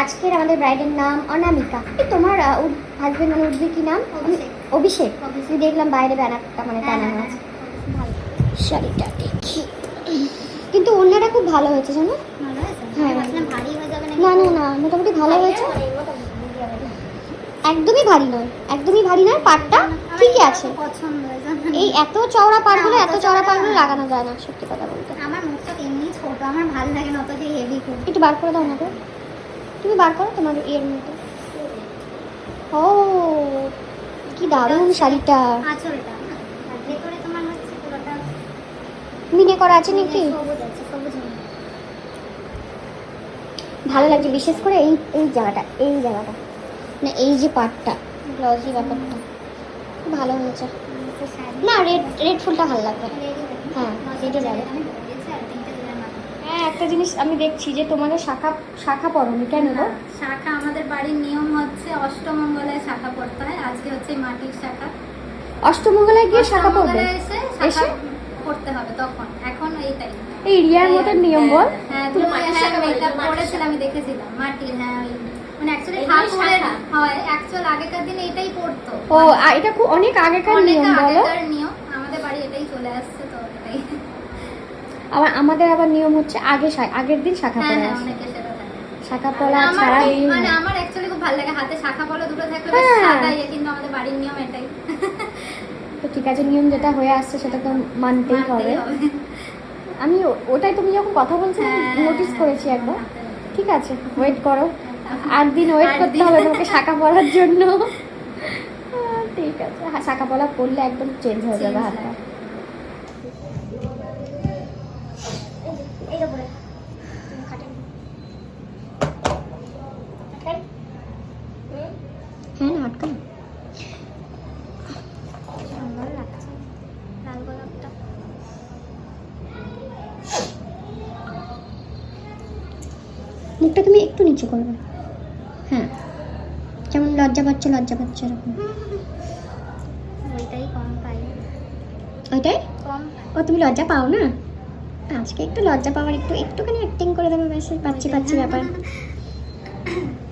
আজকের আমাদের ব্রাইডের নাম অনামিকা। তোমার হাজবেন্ড মানে উঠবে কি নাম? অভিষেক। অভিষেক? দেখলাম বাইরে ব্যানারটা মানে হ্যাঁ, টানানো হ্যাঁ, আছে শাড়িটা দেখি। কিন্তু অন্যটা খুব ভালো হয়েছে জানো? হ্যাঁ। আমি ভারী হয়ে যাবে না না না মোটামুটি ভালো হয়েছে। একদমই ভারী নয়। একদমই ভারী নয় পাটটা ঠিকই আছে। এই এত চওড়া পাটগুলো না, এত চওড়া পাটগুলো লাগানো যায় না সত্যি কথা বলতে। আমার মুখটা এমনি ছোট আমার ভালো লাগে না অত যে হেভি একটু বার করে দাও না গো তুমি বার করো তোমার ইয়ের মধ্যে। ও কি দারুণ শাড়িটা। আঁচলটা ভেতরে তোমার হচ্ছে পুরোটা মিনে করা আছে নাকি? সবুজ আছে সবুজ ভালো লাগছে বিশেষ করে এই এই জায়গাটা এই জায়গাটা। না এই যে পাটটা গ্লসি ব্যাপারটা। ভালো হয়েছে। না রেড রেড ফুলটা ভালো লাগবে। হ্যাঁ, রেডি যাবে। আমি বলেছি আর তিনটে দিলাম মাত্র। হ্যাঁ একটা জিনিস আমি দেখছি যে তোমাদের শাখা শাখা পড়নি কেন গো? হ্যাঁ, শাখা আমাদের বাড়ির নিয়ম হচ্ছে অষ্টমঙ্গলায় শাখা পড়তে হয়। আজকে হচ্ছে মাটির শাখা। অষ্টমঙ্গলায় গিয়ে শাখা পড়বে? এসে? শাখা পড়তে হবে তখন। এখন এইটাই এই রিয়ার মতন নিয়ম বল। হ্যাঁ তুমি তুমি মাটির হ্যাঁ শাখা করেছিলাম আমি দেখেছিলাম। মাটির হ্যাঁ ওই মানে অ্যাকচুয়ালি ঠাকুরের হয়। অ্যাকচুয়াল আগেকার দিনে এটাই পড়তো। ও এটা খুব অনেক আগেকার নিয়ম বলো। আগেকার নিয়ম। আমাদের বাড়ি এটাই চলে আসছে তো এটাই। আবার আমাদের আবার নিয়ম হচ্ছে আগে আগের দিন শাখা হ্যাঁ পড়া হ্যাঁ আসে অনেকে সেটা থাকে। শাখা পড়া আমার ছাড়া মানে আমার অ্যাকচুয়ালি খুব ভালো লাগে। হাতে শাখা পলা দুটো থাকলে বেশ হ্যাঁ। সাদাই কিন্তু আমাদের বাড়ির নিয়ম এটাই। তো ঠিক আছে নিয়ম যেটা হয়ে আসছে সেটা তো মানতেই হবে। আমি ওটাই তুমি যখন কথা বলছো নোটিস করেছি একবার। ঠিক আছে ওয়েট করো। আট দিন ওয়েট করতে হবে তোমাকে শাখা পড়ার জন্য। ঠিক আছে। হ্যাঁ, শাখা পলা পড়লে একদম চেঞ্জ হয়ে যাবে হাতটা হয়। এই উপরে তুমি খাটে হ্যাঁ না আটকা না। সুন্দর লাগছে লাল গোলাপটা মুখটা তুমি একটু নিচু করবে। হ্যাঁ। যেমন লজ্জা পাচ্ছে লজ্জা পাচ্ছ এরকম। ওইটাই কম পাই। ওইটাই? কম। ও তুমি লজ্জা পাও না? আজকে একটু লজ্জা পাওয়ার একটু একটুখানি অ্যাক্টিং করে দেবে বেশ পাচ্ছি পাচ্ছি ব্যাপার।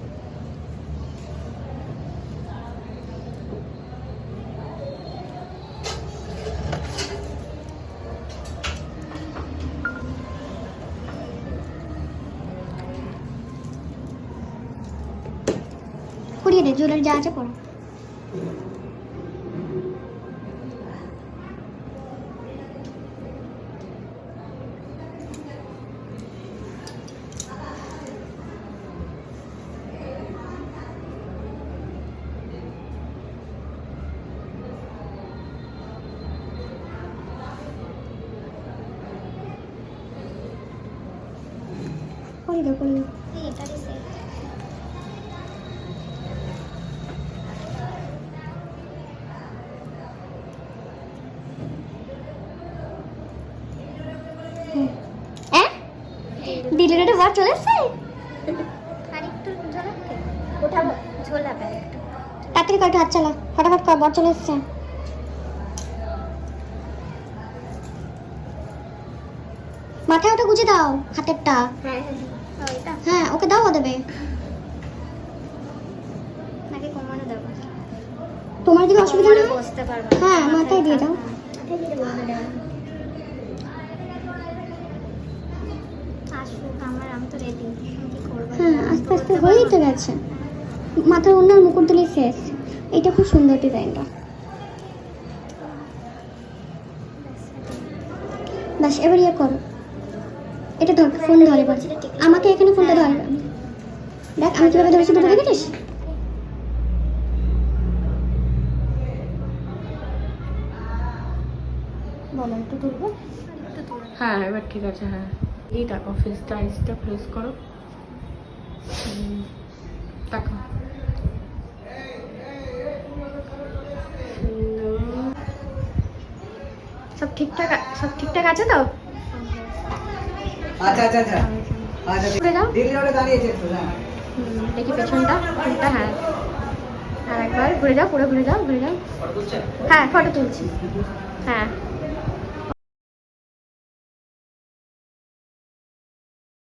করিয়ে দে জুয়েলারি যা আছে পড়ো করিয়ে দাও করিয়ে দাও দিলের একটা বার চলে এসছে? আর একটু ঝোলাবে ওঠাবো ঝোলাবে তাড়াতাড়ি কয়টা হাত চালা ফটাফট কর বর চলে এসছে। মাথায় ওটা গুজে দাও হাতেরটা। হ্যাঁ হ্যাঁ ওকে দাও দেবে। তোমার যদি অসুবিধা না? কোমরে হয় বসতে পারবে হ্যাঁ, মাথায় দিয়ে দাও। মাথায় দিয়ে দেবো আসুক আমার আমি তো রেডি আমি কি করব হ্যাঁ আস্তে আস্তে হয়েই তো গেছে। মাথার অন্যার মুকুট দিলেই শেষ। এটা খুব সুন্দর ডিজাইনটা। ব্যাস এবার ইয়ে করো। এটা ধর ফোন ধরে এবার। আমাকে এখানে ফোনটা ধর। দেখ আমি কীভাবে ধরেছি দুটো দেখেছিস? বলো একটু তুলবো হ্যাঁ এবার ঠিক আছে হ্যাঁ। এই দেখো ফেসটা আইসটা প্রেস করো। দেখো সব ঠিকঠাক সব ঠিকঠাক আছে তো? আচ্ছা আচ্ছা আচ্ছা। আচ্ছা হ্যাঁ। দেখি পেছনটা পেছনটা হ্যাঁ। আর একবার ঘুরে যাও পুরো ঘুরে যাও ঘুরে যাও। হ্যাঁ ফটো তুলছি। হ্যাঁ।